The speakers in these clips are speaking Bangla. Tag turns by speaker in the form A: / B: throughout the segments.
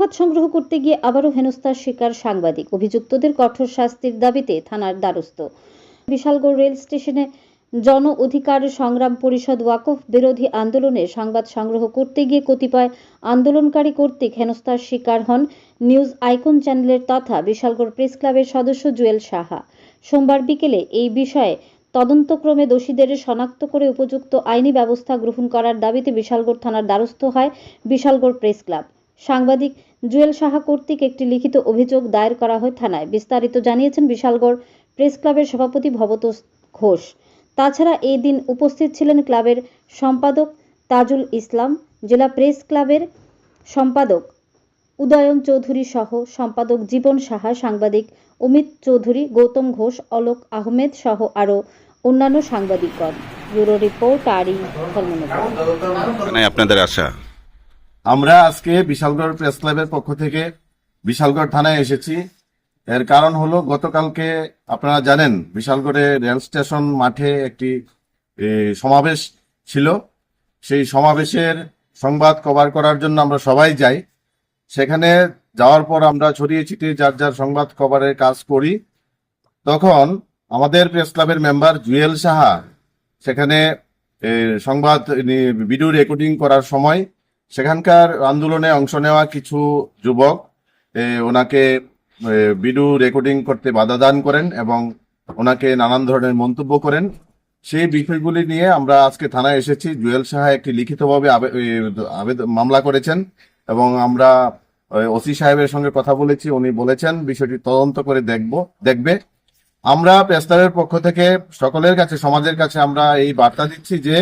A: সংবাদ সংগ্রহ করতে গিয়ে আবারও হেনস্থার শিকার সাংবাদিক। অভিযুক্তদের কঠোর শাস্তির দাবিতে থানার দ্বারস্থ। বিশালগড় রেল স্টেশনে জন অধিকার সংগ্রাম পরিষদ ওয়াকফ বিরোধী আন্দোলনে সংবাদ সংগ্রহ করতে গিয়ে কতিপয় আন্দোলনকারী কর্তৃক হেনস্থার শিকার হন নিউজ আইকন চ্যানেলের তথা বিশালগড় প্রেস ক্লাবের সদস্য জুয়েল সাহা। সোমবার বিকেলে এই বিষয়ে তদন্তক্রমে দোষীদের শনাক্ত করে উপযুক্ত আইনি ব্যবস্থা গ্রহণ করার দাবিতে বিশালগড় থানার দ্বারস্থ হয় বিশালগড় প্রেস ক্লাব। সাংবাদিক জুয়েল সাহা কর্তৃক একটি লিখিত অভিযোগ দায়ের করা হয় থানায়। বিস্তারিত জানিয়েছেন বিশালগড় প্রেস ক্লাবের সভাপতি ভবতোষ ঘোষ। তাছাড়া এই দিন উপস্থিত ছিলেন ক্লাবের সম্পাদক তাজুল ইসলাম, জেলা প্রেস ক্লাবের সম্পাদক উদয়ন চৌধুরী সহ সম্পাদক জীবন সাহা, সাংবাদিক অমিত চৌধুরী, গৌতম ঘোষ, অলোক আহমেদ সহ আরও অন্যান্য সাংবাদিকগণ। ব্যুরো রিপোর্ট আরই
B: আপনাদের আশা?
C: আমরা আজকে বিশালগড় প্রেস ক্লাবের পক্ষ থেকে বিশালগড় থানায় এসেছি। এর কারণ হলো, গতকালকে আপনারা জানেন, বিশালগড়ে রেল স্টেশন মাঠে একটি সমাবেশ ছিল। সেই সমাবেশের সংবাদ কভার করার জন্য আমরা সবাই যাই। সেখানে যাওয়ার পর আমরা ছড়িয়ে ছিটিয়ে যার যার সংবাদ কভারের কাজ করি, তখন আমাদের প্রেস ক্লাবের মেম্বার জুয়েল সাহা, সেখানে সংবাদ ভিডিও রেকর্ডিং করার সময় সেখানকার আন্দোলনে অংশ নেওয়া কিছু যুবক ওনাকে ভিডিও রেকর্ডিং করতে বাধা দান করেন এবং ওনাকে নানান ধরনের মন্তব্য করেন। সেই বিষয়গুলি নিয়ে আমরা আজকে থানায় এসেছি। জুয়েল সাহা একটি লিখিতভাবে মামলা করেছেন এবং আমরা ওসি সাহেবের সঙ্গে কথা বলেছি। উনি বলেছেন, বিষয়টি তদন্ত করে দেখব, দেখবে। আমরা প্রেস্তাবের পক্ষ থেকে সকলের কাছে, সমাজের কাছে আমরা এই বার্তা দিচ্ছি যে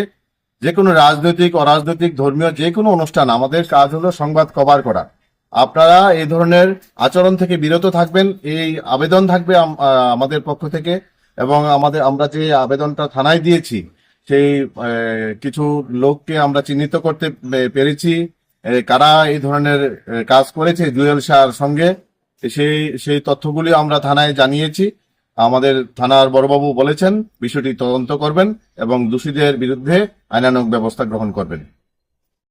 C: যে কোনো রাজনৈতিক, অরাজনৈতিক, ধর্মীয় যে কোনো অনুষ্ঠান, আমাদের কাজ হলো সংবাদ কভার করা। আপনারা এই ধরনের আচরণ থেকে বিরত থাকবেন, এই আবেদন থাকবে আমাদের পক্ষ থেকে এবং আমাদের, আমরা যে আবেদনটা থানায় দিয়েছি, সেই কিছু লোককে আমরা চিহ্নিত করতে পেরেছি কারা এই ধরনের কাজ করেছে, জুয়েল শাহর সঙ্গে, সেই সেই তথ্যগুলি আমরা থানায় জানিয়েছি। আমাদের থানার বড়বাবু বলেছেন বিষয়টি তদন্ত করবেন এবং দোষীদের বিরুদ্ধে আইনানুগ ব্যবস্থা গ্রহণ করবেন।